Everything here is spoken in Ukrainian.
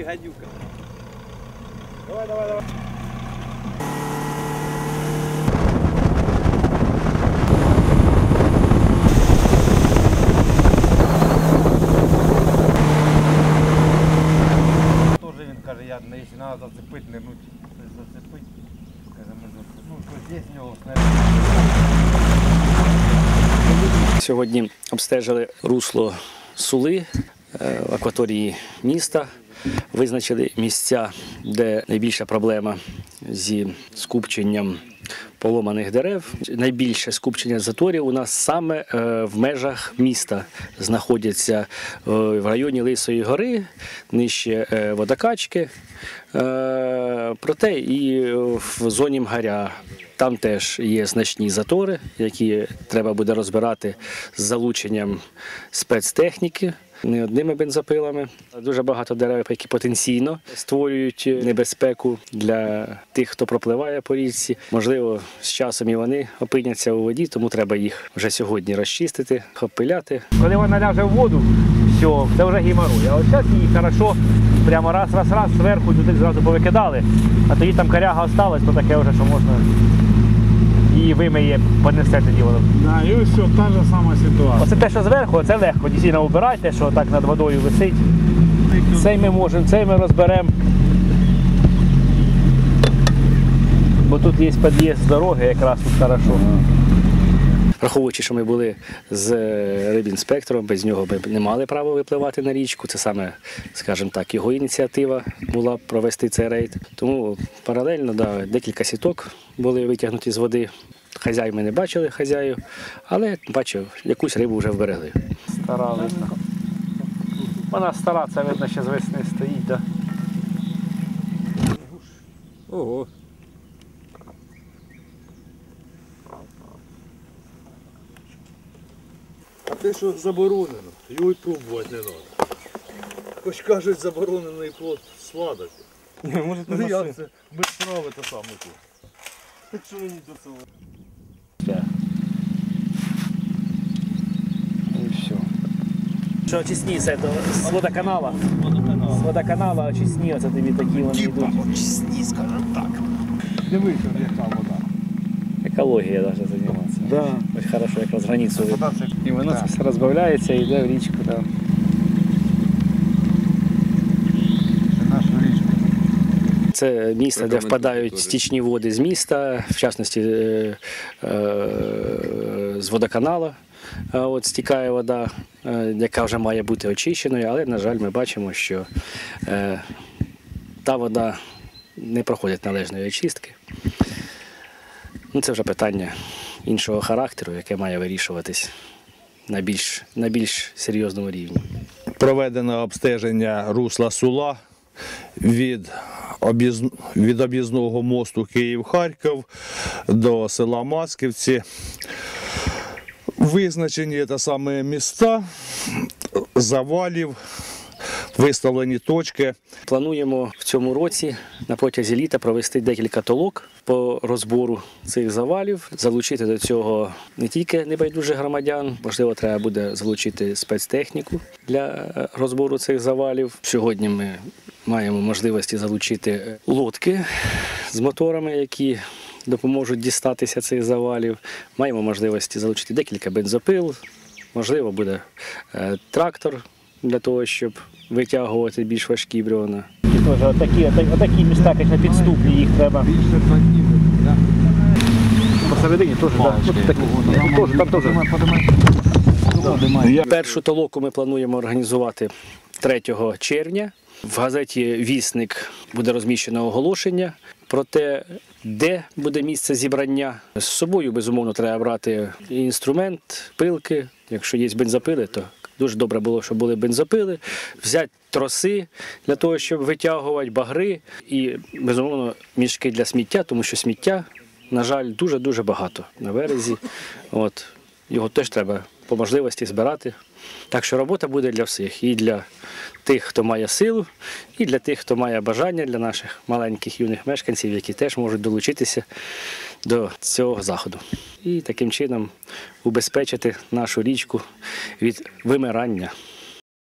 Уші гадюка. Давай, давай, давай. Тоже він каже, я якщо треба зацепити, нирнуть, зацепити. Каже, ми. Ну, щось є в нього. Сьогодні обстежили русло Сули е, в акваторії міста. Визначили місця, де найбільша проблема зі скупченням поломаних дерев. Найбільше скупчення заторів у нас саме е, в межах міста знаходяться е, в районі Лисої гори, нижче е, водокачки. Проте і в зоні Мгаря там теж є значні затори, які треба буде розбирати з залученням спецтехніки. Не одними бензопилами. Дуже багато дерев, які потенційно створюють небезпеку для тих, хто пропливає по річці. Можливо, з часом і вони опиняться у воді, тому треба їх вже сьогодні розчистити, обпиляти. Коли вона ляже в воду, все, це вже геморрой. А от зараз її хорошо, прямо раз, раз, раз, зверху туди зразу повикидали, а тоді там коряга осталась, то таке вже, що можна її вимиє, понесе тоді воно. Да, і ось все, та ж сама ситуація. Оце те, що зверху, це легко. Дійсно обирайте, що так над водою висить. Цей ми можемо, цей ми розберемо. Бо тут є під'їзд з дороги, якраз тут хорошо. Враховуючи, що ми були з е, рибінспектором, без нього ми б не мали права випливати на річку. Це саме, скажімо так, його ініціатива була провести цей рейд. Тому паралельно да, декілька сіток були витягнуті з води. Хазяїв ми не бачили хазяїв, але бачив, якусь рибу вже вберегли. Стара видно. Вона стара, це видно, ще з весни стоїть, да? Ого. Те, що заборонено, його й пробувати не треба. Хоч кажуть, заборонений плод сладок. Може, Ну як це? Без справи те саме тут. Що мені до цього? Що очисні це до, з водоканала? З водоканала очисні, оце тобі такі вони йдуть. очисні, скажімо так. Дивись, яка вода. Екологія навіть. Да. Ось хорошо, якраз границю видно. І воно це все розбавляється і йде в річку. Да. Це місце, де впадають стічні води з міста, в частності е, е, з водоканала. е, От стікає вода, е, яка вже має бути очищеною, але, на жаль, ми бачимо, що та вода не проходить належної очистки. Ну, це вже питання іншого характеру, яке має вирішуватись на більш, на більш серйозному рівні. проведено обстеження русла Сула від, об'їз... від об'їзного мосту Київ-Харків до села Масківці. Визначені та саме міста завалів, виставлені точки. Плануємо в цьому році на протязі літа провести декілька толок по розбору цих завалів, залучити до цього не тільки небайдужих громадян, можливо, треба буде залучити спецтехніку для е, розбору цих завалів. Сьогодні ми маємо можливості залучити лодки з моторами, які допоможуть дістатися цих завалів. Маємо можливості залучити декілька бензопил, можливо, буде е, трактор для того, щоб витягувати більш важкі бревна. І теж отакі, отакі, міста, як на підступні, їх треба. Посередині теж, так. Теж, там теж. Першу толоку ми плануємо організувати 3 червня. В газеті Вісник буде розміщено оголошення про те, де буде місце зібрання. З собою, безумовно, треба брати інструмент, пилки. Якщо є бензопили, то дуже добре було, щоб були бензопили, взяти троси для того, щоб витягувати багри, і безумовно мішки для сміття, тому що сміття, на жаль, дуже-дуже багато на березі. От, його теж треба по можливості збирати. Так що робота буде для всіх. І для тих, хто має силу, і для тих, хто має бажання, для наших маленьких юних мешканців, які теж можуть долучитися до цього заходу. І таким чином убезпечити нашу річку від вимирання.